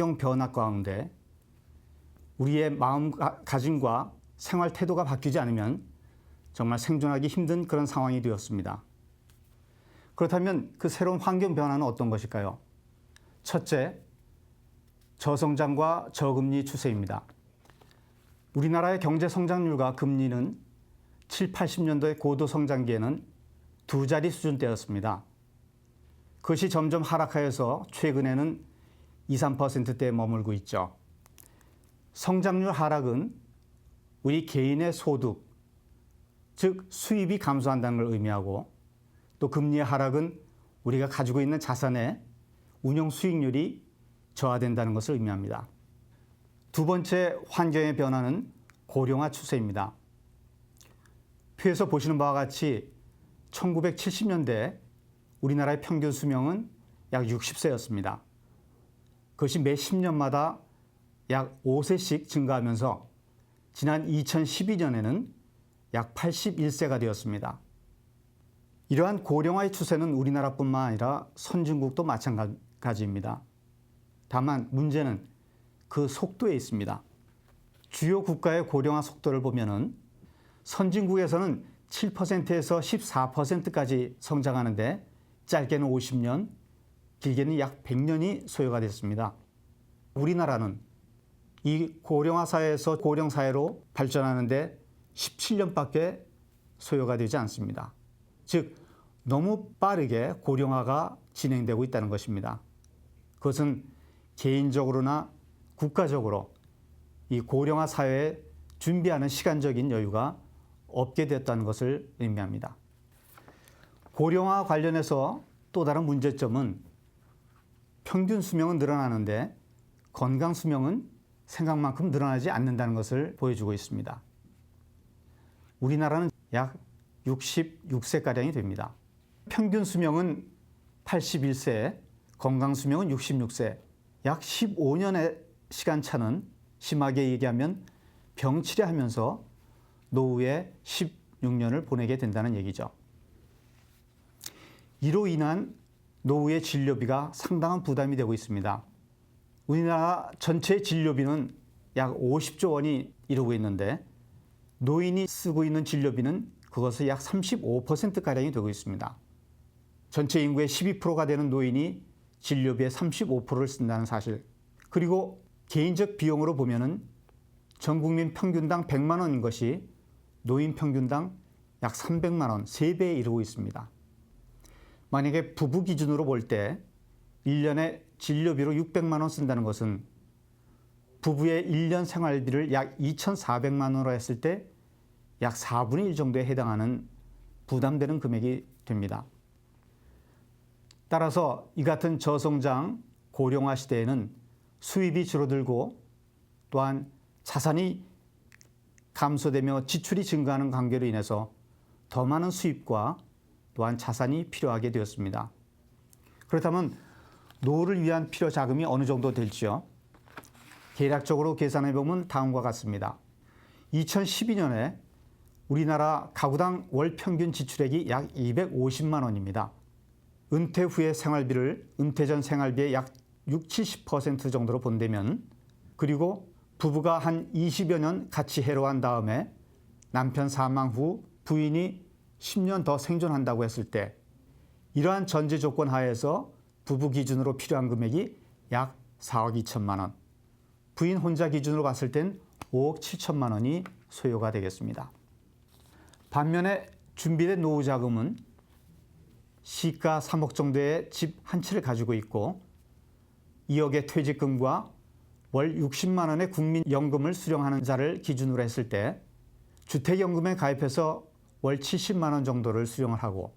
환경 변화 가운데 우리의 마음 가짐과 생활 태도가 바뀌지 않으면 정말 생존하기 힘든 그런 상황이 되었습니다. 그렇다면 그 새로운 환경 변화는 어떤 것일까요? 첫째, 저성장과 저금리 추세입니다. 우리나라의 경제 성장률과 금리는 7, 80년도의 고도 성장기에는 두 자리 수준대였습니다. 그것이 점점 하락하여서 최근에는 2, 3%대에 머물고 있죠. 성장률 하락은 우리 개인의 소득, 즉 수입이 감소한다는 걸 의미하고 또 금리의 하락은 우리가 가지고 있는 자산의 운용 수익률이 저하된다는 것을 의미합니다. 두 번째 환경의 변화는 고령화 추세입니다. 표에서 보시는 바와 같이 1970년대 우리나라의 평균 수명은 약 60세였습니다. 그것이 매 10년마다 약 5세씩 증가하면서 지난 2012년에는 약 81세가 되었습니다. 이러한 고령화의 추세는 우리나라뿐만 아니라 선진국도 마찬가지입니다. 다만 문제는 그 속도에 있습니다. 주요 국가의 고령화 속도를 보면은 선진국에서는 7%에서 14%까지 성장하는데 짧게는 50년, 길게는 약 100년이 소요가 됐습니다. 우리나라는 이 고령화 사회에서 고령 사회로 발전하는데 17년밖에 소요가 되지 않습니다. 즉 너무 빠르게 고령화가 진행되고 있다는 것입니다. 그것은 개인적으로나 국가적으로 이 고령화 사회에 준비하는 시간적인 여유가 없게 됐다는 것을 의미합니다. 고령화 관련해서 또 다른 문제점은 평균 수명은 늘어나는데 건강 수명은 생각만큼 늘어나지 않는다는 것을 보여주고 있습니다. 우리나라는 약 66세가량이 됩니다. 평균 수명은 81세, 건강 수명은 66세, 약 15년의 시간차는 심하게 얘기하면 병치레하면서 노후에 16년을 보내게 된다는 얘기죠. 이로 인한 노후의 진료비가 상당한 부담이 되고 있습니다. 우리나라 전체 진료비는 약 50조 원이 이루고 있는데 노인이 쓰고 있는 진료비는 그것의 약 35%가량이 되고 있습니다. 전체 인구의 12%가 되는 노인이 진료비의 35%를 쓴다는 사실. 그리고 개인적 비용으로 보면은 전 국민 평균당 100만 원인 것이 노인 평균당 약 300만 원, 3배에 이르고 있습니다. 만약에 부부 기준으로 볼 때 1년에 진료비로 600만 원 쓴다는 것은 부부의 1년 생활비를 약 2,400만 원으로 했을 때 약 4분의 1 정도에 해당하는 부담되는 금액이 됩니다. 따라서 이 같은 저성장 고령화 시대에는 수입이 줄어들고 또한 자산이 감소되며 지출이 증가하는 관계로 인해서 더 많은 수입과 또한 자산이 필요하게 되었습니다. 그렇다면 노후를 위한 필요 자금이 어느 정도 될지요? 대략적으로 계산해 보면 다음과 같습니다. 2012년에 우리나라 가구당 월 평균 지출액이 약 250만 원입니다. 은퇴 후의 생활비를 은퇴 전 생활비의 약 6, 70% 정도로 본다면 그리고 부부가 한 20여 년 같이 해로한 다음에 남편 사망 후 부인이 10년 더 생존한다고 했을 때 이러한 전제 조건 하에서 부부 기준으로 필요한 금액이 약 4억 2천만 원, 부인 혼자 기준으로 봤을 땐 5억 7천만 원이 소요가 되겠습니다. 반면에 준비된 노후 자금은 시가 3억 정도의 집 한 채를 가지고 있고 2억의 퇴직금과 월 60만 원의 국민연금을 수령하는 자를 기준으로 했을 때 주택연금에 가입해서 월 70만 원 정도를 수령을 하고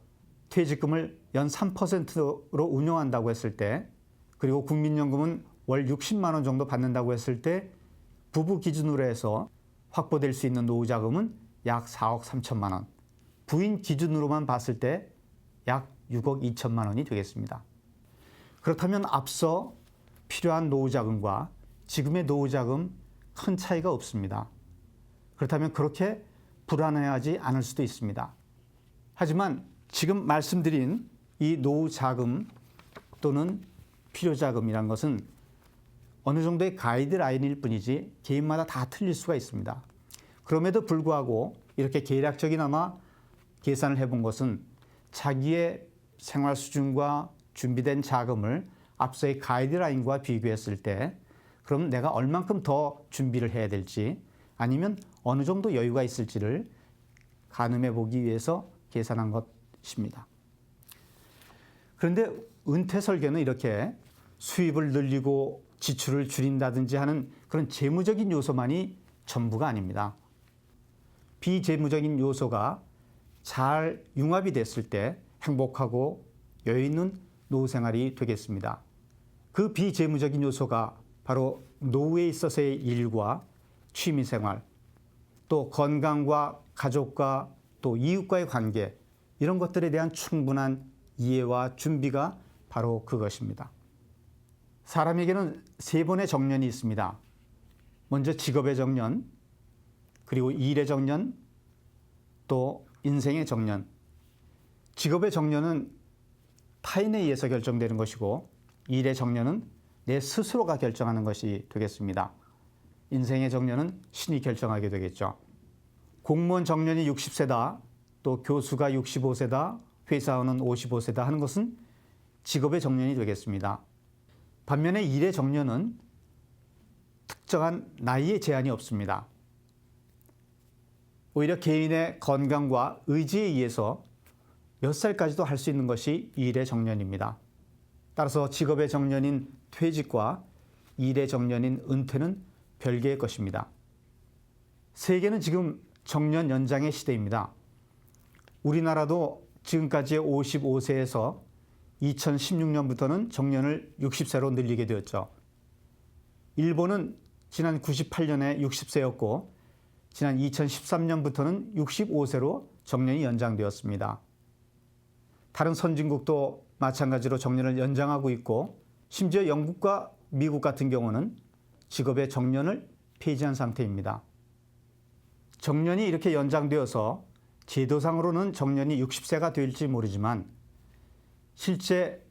퇴직금을 연 3%로 운용한다고 했을 때 그리고 국민연금은 월 60만 원 정도 받는다고 했을 때 부부 기준으로 해서 확보될 수 있는 노후 자금은 약 4억 3천만 원. 부인 기준으로만 봤을 때 약 6억 2천만 원이 되겠습니다. 그렇다면 앞서 필요한 노후 자금과 지금의 노후 자금 큰 차이가 없습니다. 그렇다면 그렇게 불안해하지 않을 수도 있습니다. 하지만 지금 말씀드린 이 노후 자금 또는 필요 자금이란 것은 어느 정도의 가이드라인일 뿐이지 개인마다 다 틀릴 수가 있습니다. 그럼에도 불구하고 이렇게 계략적이나마 계산을 해본 것은 자기의 생활 수준과 준비된 자금을 앞서의 가이드라인과 비교했을 때 그럼 내가 얼만큼 더 준비를 해야 될지 아니면 어느 정도 여유가 있을지를 가늠해 보기 위해서 계산한 것입니다. 그런데 은퇴 설계는 이렇게 수입을 늘리고 지출을 줄인다든지 하는 그런 재무적인 요소만이 전부가 아닙니다. 비재무적인 요소가 잘 융합이 됐을 때 행복하고 여유 있는 노후 생활이 되겠습니다. 그 비재무적인 요소가 바로 노후에 있어서의 일과 취미 생활, 또 건강과 가족과 또 이웃과의 관계 이런 것들에 대한 충분한 이해와 준비가 바로 그것입니다. 사람에게는 세 번의 정년이 있습니다. 먼저 직업의 정년, 그리고 일의 정년, 또 인생의 정년. 직업의 정년은 타인에 의해서 결정되는 것이고, 일의 정년은 내 스스로가 결정하는 것이 되겠습니다. 인생의 정년은 신이 결정하게 되겠죠. 공무원 정년이 60세다, 또 교수가 65세다, 회사원은 55세다 하는 것은 직업의 정년이 되겠습니다. 반면에 일의 정년은 특정한 나이에 제한이 없습니다. 오히려 개인의 건강과 의지에 의해서 몇 살까지도 할 수 있는 것이 일의 정년입니다. 따라서 직업의 정년인 퇴직과 일의 정년인 은퇴는 별개의 것입니다. 세계는 지금 정년 연장의 시대입니다. 우리나라도 지금까지의 55세에서 2016년부터는 정년을 60세로 늘리게 되었죠. 일본은 지난 98년에 60세였고 지난 2013년부터는 65세로 정년이 연장되었습니다. 다른 선진국도 마찬가지로 정년을 연장하고 있고 심지어 영국과 미국 같은 경우는 직업의 정년을 폐지한 상태입니다. 정년이 이렇게 연장되어서 제도상으로는 정년이 60세가 될지 모르지만 실제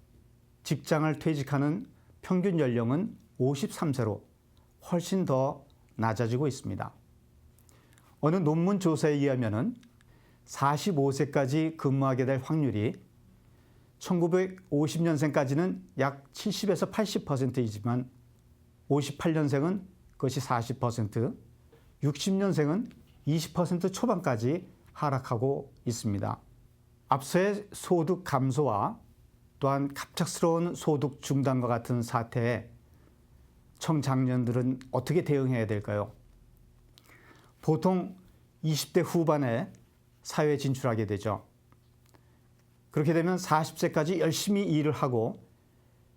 직장을 퇴직하는 평균 연령은 53세로 훨씬 더 낮아지고 있습니다. 어느 논문 조사에 의하면 45세까지 근무하게 될 확률이 1950년생까지는 약 70에서 80%이지만 58년생은 그것이 40%, 60년생은 20% 초반까지 하락하고 있습니다. 앞서의 소득 감소와 또한 갑작스러운 소득 중단과 같은 사태에 청장년들은 어떻게 대응해야 될까요? 보통 20대 후반에 사회에 진출하게 되죠. 그렇게 되면 40세까지 열심히 일을 하고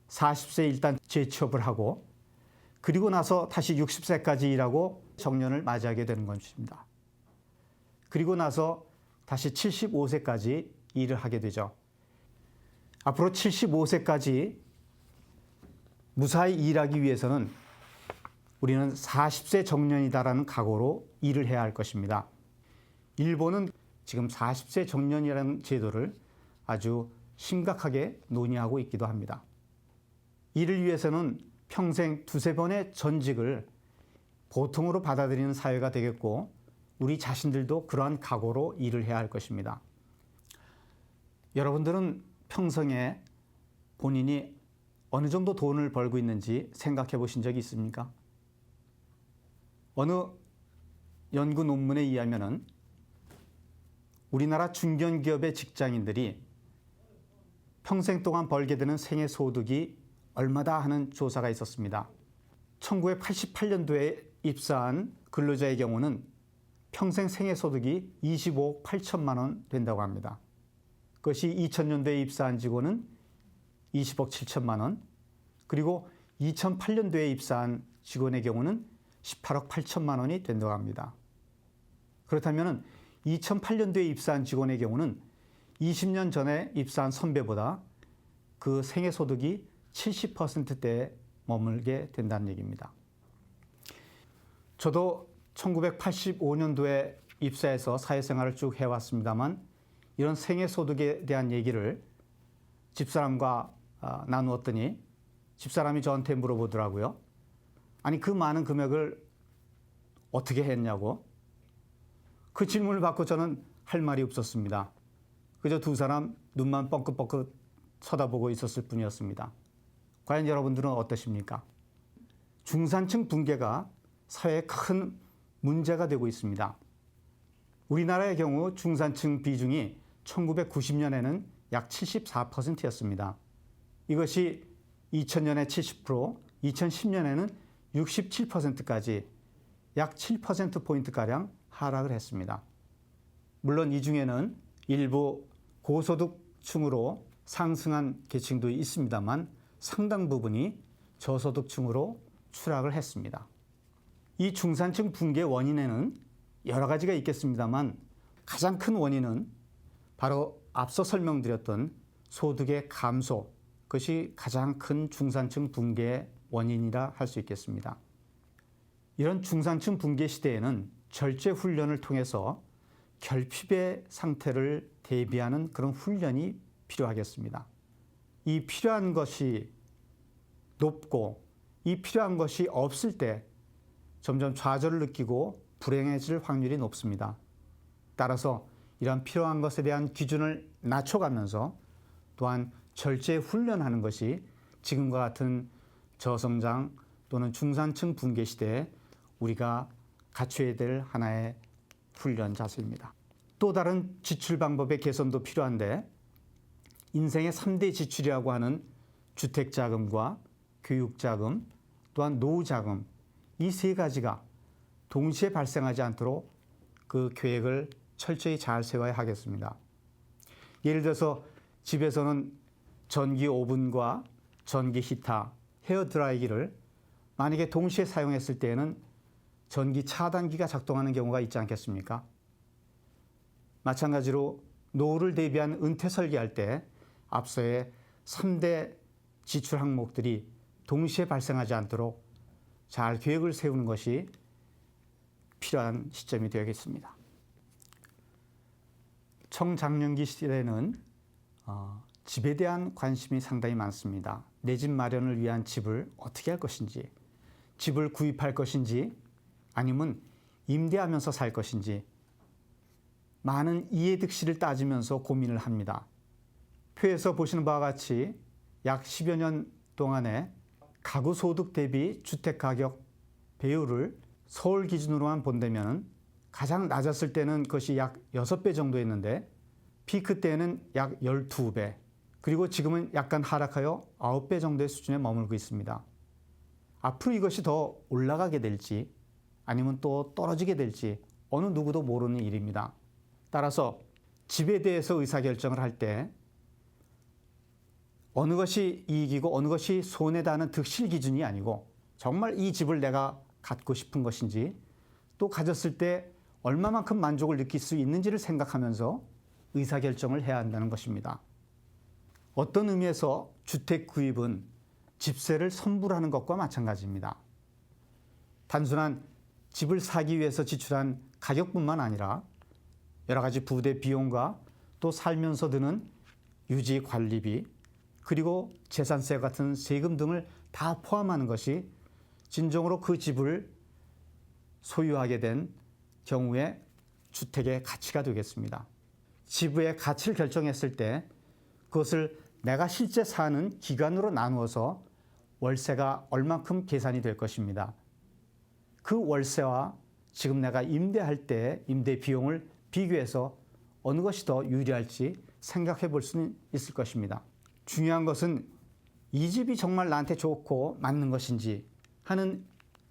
40세 일단 재취업을 하고 그리고 나서 다시 60세까지 일하고 정년을 맞이하게 되는 것입니다. 그리고 나서 다시 75세까지 일을 하게 되죠. 앞으로 75세까지 무사히 일하기 위해서는 우리는 40세 정년이다라는 각오로 일을 해야 할 것입니다. 일본은 지금 40세 정년이라는 제도를 아주 심각하게 논의하고 있기도 합니다. 이를 위해서는 평생 두세 번의 전직을 보통으로 받아들이는 사회가 되겠고 우리 자신들도 그러한 각오로 일을 해야 할 것입니다. 여러분들은 평생에 본인이 어느 정도 돈을 벌고 있는지 생각해 보신 적이 있습니까? 어느 연구 논문에 의하면은 우리나라 중견기업의 직장인들이 평생 동안 벌게 되는 생애 소득이 얼마다 하는 조사가 있었습니다. 1988년도에 입사한 근로자의 경우는 평생 생애 소득이 25억 8천만 원 된다고 합니다. 그것이 2000년도에 입사한 직원은 20억 7천만 원, 그리고 2008년도에 입사한 직원의 경우는 18억 8천만 원이 된다고 합니다. 그렇다면 2008년도에 입사한 직원의 경우는 20년 전에 입사한 선배보다 그 생애 소득이 70%대에 머물게 된다는 얘기입니다. 저도 1985년도에 입사해서 사회생활을 쭉 해왔습니다만 이런 생애 소득에 대한 얘기를 집사람과 아, 나누었더니 집사람이 저한테 물어보더라고요. 아니 그 많은 금액을 어떻게 했냐고 그 질문을 받고 저는 할 말이 없었습니다. 그저 두 사람 눈만 뻥긋뻥긋 쳐다보고 있었을 뿐이었습니다. 과연 여러분들은 어떠십니까? 중산층 붕괴가 사회에 큰 문제가 되고 있습니다. 우리나라의 경우 중산층 비중이 1990년에는 약 74%였습니다. 이것이 2000년에 70%, 2010년에는 67%까지 약 7%포인트가량 하락을 했습니다. 물론 이 중에는 일부 고소득층으로 상승한 계층도 있습니다만 상당 부분이 저소득층으로 추락을 했습니다. 이 중산층 붕괴 원인에는 여러 가지가 있겠습니다만 가장 큰 원인은 바로 앞서 설명드렸던 소득의 감소, 그것이 가장 큰 중산층 붕괴의 원인이라 할 수 있겠습니다. 이런 중산층 붕괴 시대에는 절제 훈련을 통해서 결핍의 상태를 대비하는 그런 훈련이 필요하겠습니다. 이 필요한 것이 높고 이 필요한 것이 없을 때 점점 좌절을 느끼고 불행해질 확률이 높습니다. 따라서 이러한 필요한 것에 대한 기준을 낮춰가면서 또한 절제 훈련하는 것이 지금과 같은 저성장 또는 중산층 붕괴 시대에 우리가 갖춰야 될 하나의 훈련 자세입니다. 또 다른 지출 방법의 개선도 필요한데 인생의 3대 지출이라고 하는 주택자금과 교육자금 또한 노후자금 이 세 가지가 동시에 발생하지 않도록 그 계획을 철저히 잘 세워야 하겠습니다. 예를 들어서 집에서는 전기 오븐과 전기 히터, 헤어 드라이기를 만약에 동시에 사용했을 때에는 전기 차단기가 작동하는 경우가 있지 않겠습니까? 마찬가지로 노후를 대비한 은퇴 설계할 때 앞서의 3대 지출 항목들이 동시에 발생하지 않도록 잘 계획을 세우는 것이 필요한 시점이 되겠습니다. 청장년기 시대에는 어, 집에 대한 관심이 상당히 많습니다. 내 집 마련을 위한 집을 어떻게 할 것인지, 집을 구입할 것인지, 아니면 임대하면서 살 것인지, 많은 이해득실을 따지면서 고민을 합니다. 표에서 보시는 바와 같이 약 10여 년 동안에 가구 소득 대비 주택 가격 배율을 서울 기준으로만 본다면 가장 낮았을 때는 그것이 약 6배 정도였는데 피크 때는 약 12배 그리고 지금은 약간 하락하여 9배 정도의 수준에 머물고 있습니다. 앞으로 이것이 더 올라가게 될지 아니면 또 떨어지게 될지 어느 누구도 모르는 일입니다. 따라서 집에 대해서 의사결정을 할때 어느 것이 이익이고 어느 것이 손해다 하는 득실 기준이 아니고 정말 이 집을 내가 갖고 싶은 것인지 또 가졌을 때 얼마만큼 만족을 느낄 수 있는지를 생각하면서 의사결정을 해야 한다는 것입니다. 어떤 의미에서 주택 구입은 집세를 선불하는 것과 마찬가지입니다. 단순한 집을 사기 위해서 지출한 가격뿐만 아니라 여러 가지 부대 비용과 또 살면서 드는 유지 관리비 그리고 재산세 같은 세금 등을 다 포함하는 것이 진정으로 그 집을 소유하게 된 경우에 주택의 가치가 되겠습니다. 지부의 가치를 결정했을 때 그것을 내가 실제 사는 기간으로 나누어서 월세가 얼만큼 계산이 될 것입니다. 그 월세와 지금 내가 임대할 때 임대 비용을 비교해서 어느 것이 더 유리할지 생각해 볼 수는 있을 것입니다. 중요한 것은 이 집이 정말 나한테 좋고 맞는 것인지 하는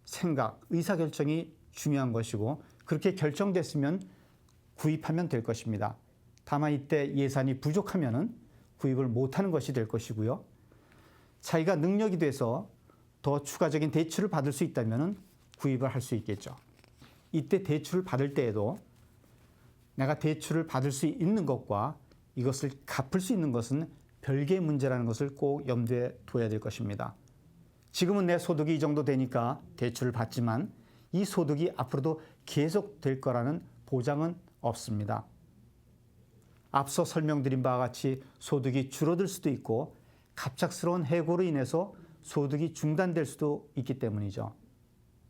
생각, 의사결정이 중요한 것이고 그렇게 결정됐으면 구입하면 될 것입니다. 다만 이때 예산이 부족하면 구입을 못하는 것이 될 것이고요. 자기가 능력이 돼서 더 추가적인 대출을 받을 수 있다면 구입을 할 수 있겠죠. 이때 대출을 받을 때에도 내가 대출을 받을 수 있는 것과 이것을 갚을 수 있는 것은 별개의 문제라는 것을 꼭 염두에 둬야 될 것입니다. 지금은 내 소득이 이 정도 되니까 대출을 받지만 이 소득이 앞으로도 계속 될 거라는 보장은 없습니다. 앞서 설명드린 바와 같이 소득이 줄어들 수도 있고 갑작스러운 해고로 인해서 소득이 중단될 수도 있기 때문이죠.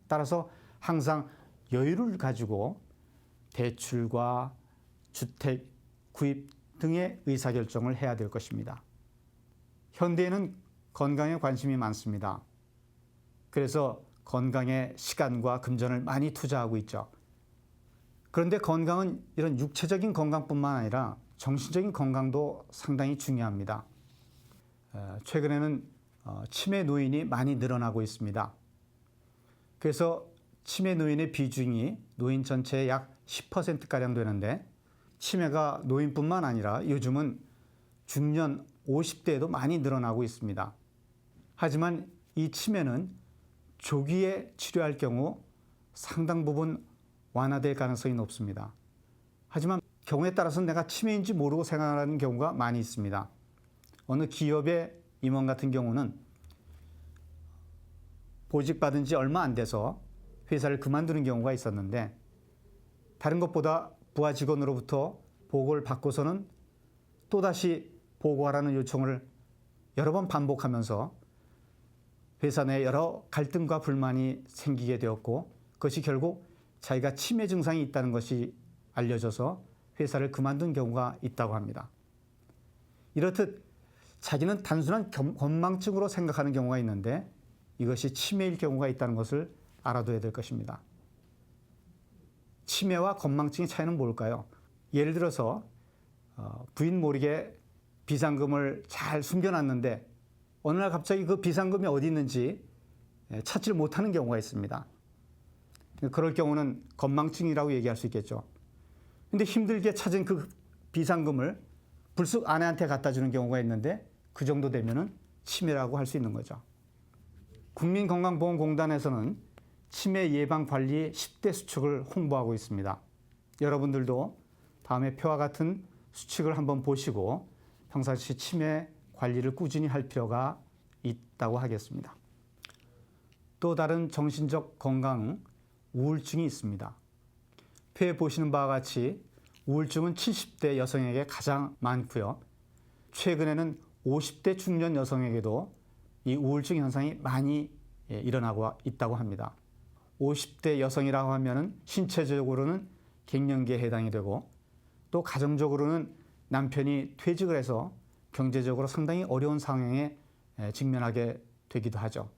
따라서 항상 여유를 가지고 대출과 주택 구입 등의 의사결정을 해야 될 것입니다. 현대에는 건강에 관심이 많습니다. 그래서 건강에 시간과 금전을 많이 투자하고 있죠. 그런데 건강은 이런 육체적인 건강뿐만 아니라 정신적인 건강도 상당히 중요합니다. 어, 최근에는 어, 치매 노인이 많이 늘어나고 있습니다. 그래서 치매 노인의 비중이 노인 전체의 약 10%가량 되는데 치매가 노인뿐만 아니라 요즘은 중년 50대에도 많이 늘어나고 있습니다. 하지만 이 치매는 조기에 치료할 경우 상당 부분 완화될 가능성이 높습니다. 하지만 경우에 따라서는 내가 치매인지 모르고 생각하는 경우가 많이 있습니다. 어느 기업의 임원 같은 경우는 보직받은 지 얼마 안 돼서 회사를 그만두는 경우가 있었는데 다른 것보다 부하 직원으로부터 보고를 받고서는 또다시 보고하라는 요청을 여러 번 반복하면서 회사 내 여러 갈등과 불만이 생기게 되었고 그것이 결국 자기가 치매 증상이 있다는 것이 알려져서 회사를 그만둔 경우가 있다고 합니다. 이렇듯 자기는 단순한 겸- 건망증으로 생각하는 경우가 있는데 이것이 치매일 경우가 있다는 것을 알아둬야 될 것입니다. 치매와 건망증의 차이는 뭘까요? 예를 들어서 어, 부인 모르게 비상금을 잘 숨겨놨는데 어느 날 갑자기 그 비상금이 어디 있는지 예, 찾지를 못하는 경우가 있습니다. 그럴 경우는 건망증이라고 얘기할 수 있겠죠. 근데 힘들게 찾은 그 비상금을 불쑥 아내한테 갖다 주는 경우가 있는데 그 정도 되면은 치매라고 할 수 있는 거죠. 국민건강보험공단에서는 치매 예방 관리 10대 수칙을 홍보하고 있습니다. 여러분들도 다음에 표와 같은 수칙을 한번 보시고 평상시 치매 관리를 꾸준히 할 필요가 있다고 하겠습니다. 또 다른 정신적 건강 우울증이 있습니다. 표에 보시는 바와 같이 우울증은 70대 여성에게 가장 많고요. 최근에는 50대 중년 여성에게도 이 우울증 현상이 많이 예, 일어나고 있다고 합니다. 50대 여성이라고 하면은 신체적으로는 갱년기에 해당이 되고 또 가정적으로는 남편이 퇴직을 해서 경제적으로 상당히 어려운 상황에 예, 직면하게 되기도 하죠.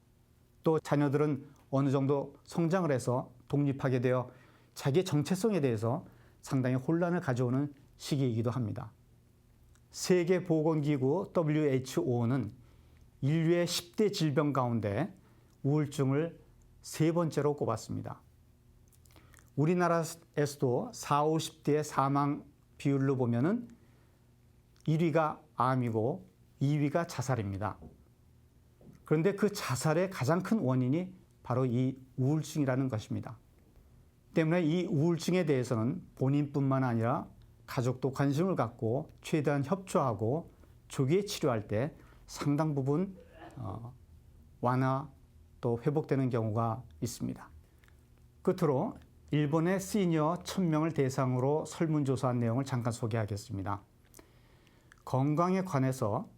또 자녀들은 어느 정도 성장을 해서 독립하게 되어 자기의 정체성에 대해서 상당히 혼란을 가져오는 시기이기도 합니다. 세계보건기구 WHO는 인류의 10대 질병 가운데 우울증을 세 번째로 꼽았습니다. 우리나라에서도 4, 50대의 사망 비율로 보면은 1위가 암이고 2위가 자살입니다. 그런데 그 자살의 가장 큰 원인이 바로 이 우울증이라는 것입니다. 때문에 이 우울증에 대해서는 본인뿐만 아니라 가족도 관심을 갖고 최대한 협조하고 조기에 치료할 때 상당 부분 어, 완화 또 회복되는 경우가 있습니다. 끝으로 일본의 시니어 1000명을 대상으로 설문조사한 내용을 잠깐 소개하겠습니다. 건강에 관해서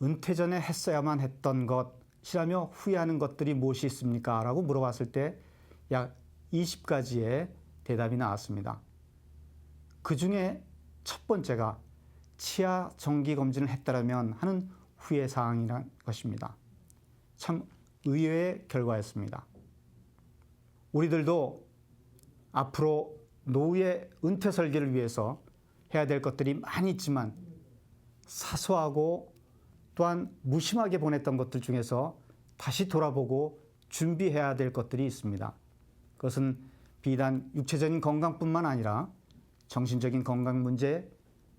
은퇴 전에 했어야만 했던 것이라며 후회하는 것들이 무엇이 있습니까? 라고 물어봤을 때 약 20가지의 대답이 나왔습니다. 그 중에 첫 번째가 치아 정기 검진을 했다라면 하는 후회 사항이란 것입니다. 참 의외의 결과였습니다. 우리들도 앞으로 노후의 은퇴 설계를 위해서 해야 될 것들이 많이 있지만 사소하고 또한 무심하게 보냈던 것들 중에서 다시 돌아보고 준비해야 될 것들이 있습니다. 그것은 비단 육체적인 건강뿐만 아니라 정신적인 건강 문제,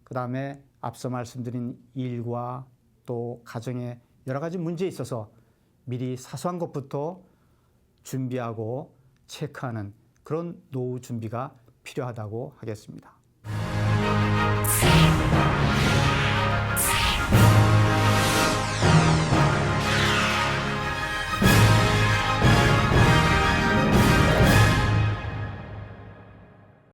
그 다음에 앞서 말씀드린 일과 또 가정의 여러 가지 문제에 있어서 미리 사소한 것부터 준비하고 체크하는 그런 노후 준비가 필요하다고 하겠습니다.